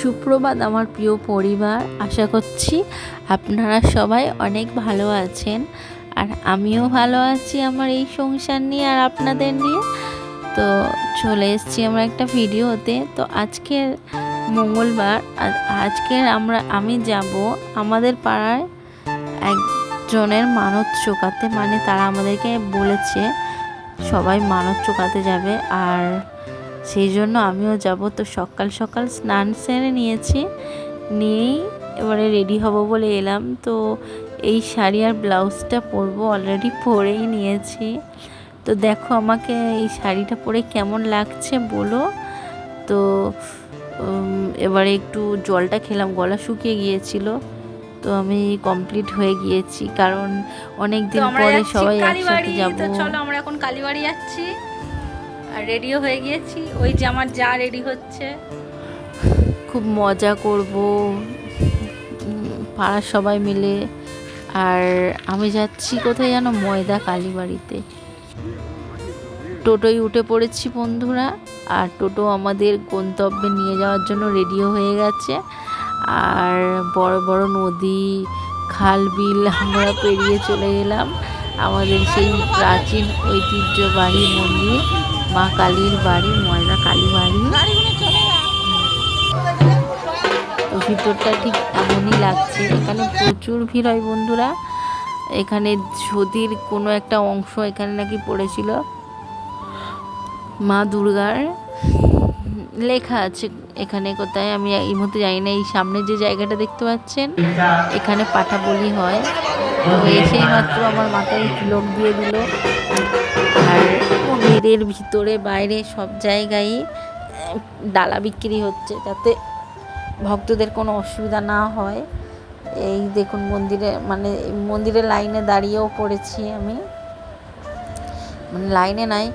সুপ্রভাত আমার প্রিয় পরিবার, আশা করছি আপনারা সবাই অনেক ভালো আছেন। আর আমিও ভালো আছি আমার এই সংসার নিয়ে আর আপনাদের নিয়ে। তো চলে এসেছি আমরা একটা ভিডিওতে। তো আজকের মঙ্গলবার, আর আজকের আমরা, আমি যাব আমাদের পাড়ায় একজনের মানত চোকাতে। মানে তারা আমাদেরকে বলেছে, সবাই মানত চোকাতে যাবে। আর সেই জন্য আমিও যাব। তো সকাল সকাল স্নান সেরে নিয়েছি। নিয়েই এবারে রেডি হব বলে এলাম। তো এই শাড়ি আর ব্লাউজটা পরবো অলরেডি পরেই নিয়েছি। তো দেখো আমাকে এই শাড়িটা পরে কেমন লাগছে বলো। তো এবারে একটু জলটা খেলাম গলা শুকিয়ে গিয়েছিল। তো আমি কমপ্লিট হয়ে গিয়েছি। কারণ অনেক দিন পরে সবাই একসাথে যাব। চলো আমরা এখন কালীবাড়ি যাচ্ছি। আর রেডিও হয়ে গিয়েছি। ওই যে আমার যা রেডি হচ্ছে। খুব মজা করব, পাড়ার সবাই মিলে। আর আমি যাচ্ছি কোথায় যেন, ময়দা কালীবাড়িতে। টোটোয় উঠে পড়েছি বন্ধুরা, আর টোটো আমাদের গন্তব্যে নিয়ে যাওয়ার জন্য রেডিও হয়ে গেছে। আর বড় বড় নদী খাল বিল আমরা পেরিয়ে চলে এলাম। আমাদের সেই প্রাচীন ঐতিহ্যবাহী মন্দির। মা কালীর বাড়ি ময়দা কালী বাড়ি। ভিতরটা ঠিক এমনই লাগছে। এখানে প্রচুর ভিড় হয় বন্ধুরা। এখানে ছদির কোনো একটা অংশ এখানে নাকি পড়েছিল। মা দুর্গার লেখা আছে এখানে কোথায়, আমি এই মুহূর্তে জানি না, এই সামনে যে জায়গাটা দেখতে পাচ্ছেন, এখানে পাঠা বলি হয়। তো এসেই মাত্র আমার মাথায় লোক দিয়ে দিল। আর মন্দিরের ভিতরে, বাইরে সব জায়গায় ডালা বিক্রি হচ্ছে যাতে ভক্তদের কোনো অসুবিধা না হয়। এই দেখুন মন্দিরে মানে মন্দিরের লাইনে দাঁড়িয়েও পড়েছি আমি। মানে লাইনে নাই,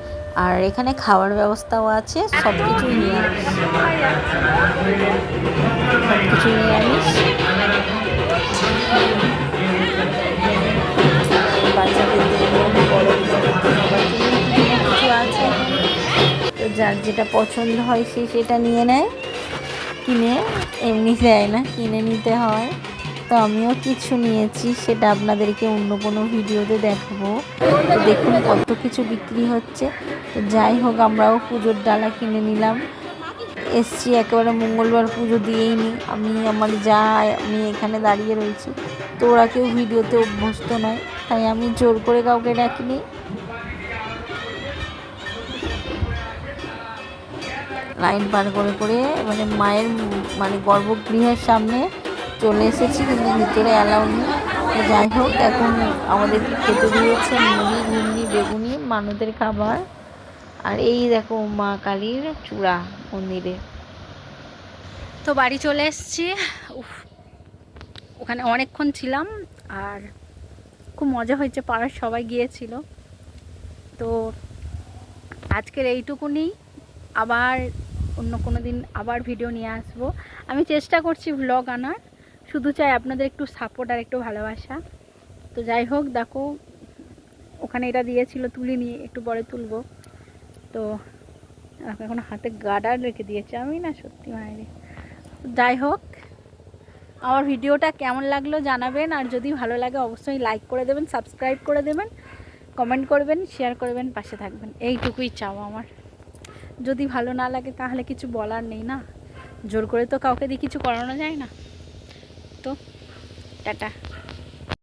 আর এখানে খাওয়ার ব্যবস্থাও আছে সব কিছুই কিছুই নিরামিষ। যার যেটা পছন্দ হয় সে সেটা নিয়ে নেয়। কিনে এমনি দেয় না, কিনে নিতে হয়। তো আমিও কিছু নিয়েছি, সেটা আপনাদেরকে অন্য কোনো ভিডিওতে দেখাবো। তো দেখুন কত কিছু বিক্রি হচ্ছে। তো যাই হোক, আমরাও পুজোর ডালা কিনে নিলাম। এসছি একেবারে মঙ্গলবার পুজো দিয়েই নি। আমি, আমার যা, আমি এখানে দাঁড়িয়ে রয়েছি। তো ওরা কেউ ভিডিওতে অভ্যস্ত নয়। তাই আমি জোর করে কাউকে ডাকিনি। লাইন পার করে করে মানে মায়ের মানে গর্ভগৃহের সামনে চলে এসেছি, কিন্তু ভিতরে অ্যালাউ নেই। যাই হোক, এখন আমাদের খেতে দিয়েছে মুড়ি ঘুমনি বেগুনি মানুষদের খাবার। আর এই দেখো মা কালীর চূড়া মন্দিরে। তো বাড়ি চলে এসেছি। ওখানে অনেকক্ষণ ছিলাম, আর খুব মজা হয়েছে, পাড়ার সবাই গিয়েছিল। তো আজকের এইটুকুনি। আবার অন্য কোনো দিন আবার ভিডিও নিয়ে আসব। আমি চেষ্টা করছি ভ্লগ আনার। শুধু চাই আপনাদের একটু সাপোর্ট আর একটু ভালোবাসা। তো যাই হোক, দেখো, ওখানে এটা দিয়েছিল, তুলি নিয়ে একটু পরে তুলব। তো এখন হাতে গার্ডার রেখে দিয়েছে। আমি না সত্যি মায়েরে যাই হোক, আমার ভিডিওটা কেমন লাগল জানাবেন। আর যদি ভালো লাগে, অবশ্যই লাইক করে দেবেন সাবস্ক্রাইব করে দেবেন কমেন্ট করবেন শেয়ার করবেন, পাশে থাকবেন। এইটুকুই চাও আমার। যদি ভালো না লাগে তাহলে কিছু বলার নেই না? জোর করে তো কাউকে দিয়ে কিছু করানো যায় না? তো, টাটা।